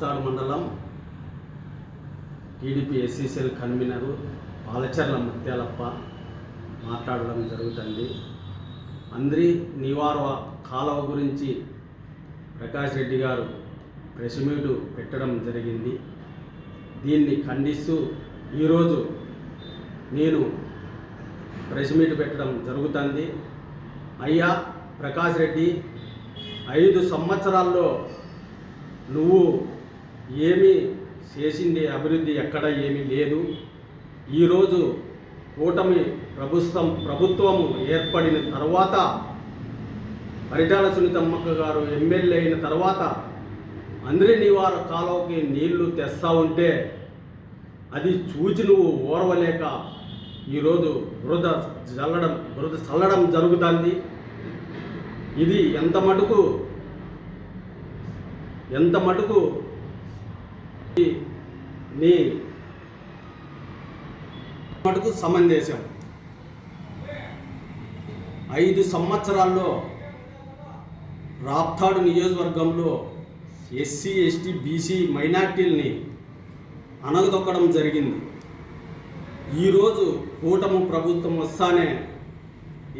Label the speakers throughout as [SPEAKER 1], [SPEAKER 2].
[SPEAKER 1] రాప్తాడు మండలం TDP SCCL convener Palacharla Muthyalappa మాట్లాడడం జరుగుతుంది. అందరి నివారణ కాలువ గురించి ప్రకాష్ రెడ్డి గారు ప్రెస్ మీటు పెట్టడం జరిగింది. దీన్ని ఖండిస్తూ ఈరోజు నేను ప్రెస్ మీట్ పెట్టడం జరుగుతుంది. అయ్యా ప్రకాష్ రెడ్డి ఐదు సంవత్సరాల్లో నువ్వు ఏమీ చేసింది అభివృద్ధి ఎక్కడ ఏమీ లేదు. ఈరోజు కూటమి ప్రభుత్వం ప్రభుత్వం ఏర్పడిన తర్వాత పరిటాల సునీతమ్మక్క గారు ఎమ్మెల్యే అయిన తర్వాత అందరి నివార కాలువకి నీళ్ళు తెస్తా ఉంటే అది చూచి నువ్వు ఓర్వలేక ఈరోజు బురద చల్లడం బురద చల్లడం జరుగుతుంది. ఇది ఎంత మటుకు ఎంత మటుకు నీ మటుకు సమంజసం. ఐదు సంవత్సరాల్లో రాప్తాడు నియోజకవర్గంలో ఎస్సీ ఎస్టీ బీసీ మైనార్టీలని అణగదొక్కడం జరిగింది. ఈరోజు కూటమి ప్రభుత్వం వస్తానే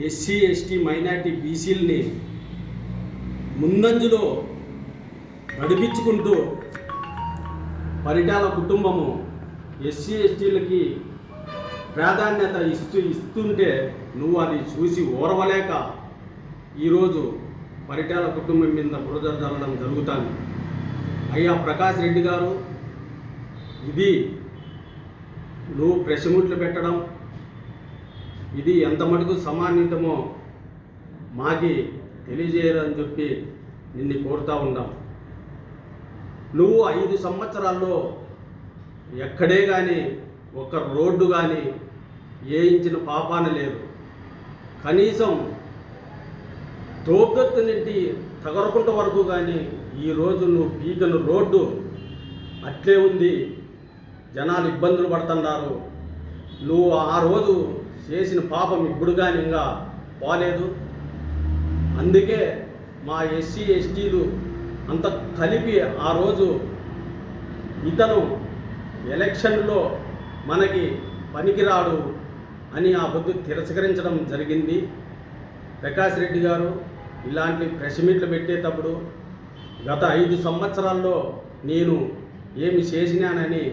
[SPEAKER 1] ఎస్సీ ఎస్టీ మైనార్టీ బీసీలని ముందంజలో నడిపించుకుంటూ పరిటాల కుటుంబము ఎస్సీ ఎస్టీలకి ప్రాధాన్యత ఇస్తూ ఇస్తుంటే నువ్వు అది చూసి ఓర్వలేక ఈరోజు పరిటాల కుటుంబం మీద బురద జరగడం జరుగుతుంది. అయ్యా ప్రకాష్ రెడ్డి గారు ఇది నువ్వు ప్రెస్ మీట్లు పెట్టడం ఇది ఎంత మటుకు సమాన్వితమో మాకి తెలియజేయాలని చెప్పి నిన్ను కోరుతా ఉన్నాం. నువ్వు ఐదు సంవత్సరాల్లో ఎక్కడే కానీ ఒక రోడ్డు కానీ వేయించిన పాపాన లేదు కనీసం తోపెత్తు నుండి తగరకుంట వరకు కానీ ఈరోజు నువ్వు పీకను రోడ్డు అట్లే ఉంది. జనాలు ఇబ్బందులు పడుతున్నారు. నువ్వు ఆ రోజు చేసిన పాపం ఇప్పుడు కానీ ఇంకా పోలేదు. అందుకే మా ఎస్సీ ఎస్టీలు అంత కలిపి ఆ రోజు ఇతను ఎలక్షన్లో మనకి పనికిరాడు అని ఆ పొద్దు తిరస్కరించడం జరిగింది. ప్రకాష్ రెడ్డి గారు ఇలాంటి ప్రెస్ మీట్లు పెట్టేటప్పుడు గత ఐదు సంవత్సరాల్లో నేను ఏమి చేసినానని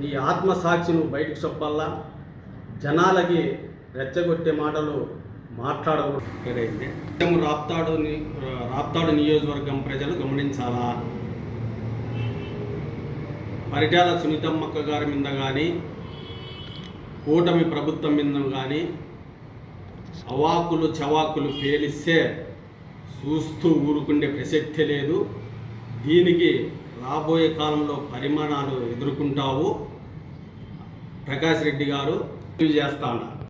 [SPEAKER 1] నీ ఆత్మసాక్షిను బయటకు చెప్పల్లా జనాలకి రెచ్చగొట్టే మాటలు మాట్లాడకూడదు. రాప్తాడు రాప్తాడు నియోజకవర్గం ప్రజలు గమనించాలా? పరిటాల సునీతమ్మక్క గారి మీద కానీ కూటమి ప్రభుత్వం మీద కానీ అవాకులు చవాకులు పేలిస్తే చూస్తూ ఊరుకుండే ప్రసక్తి లేదు. దీనికి రాబోయే కాలంలో పరిమాణాలు ఎదుర్కొంటావు. ప్రకాష్ రెడ్డి గారు చేస్తా ఉన్నారు.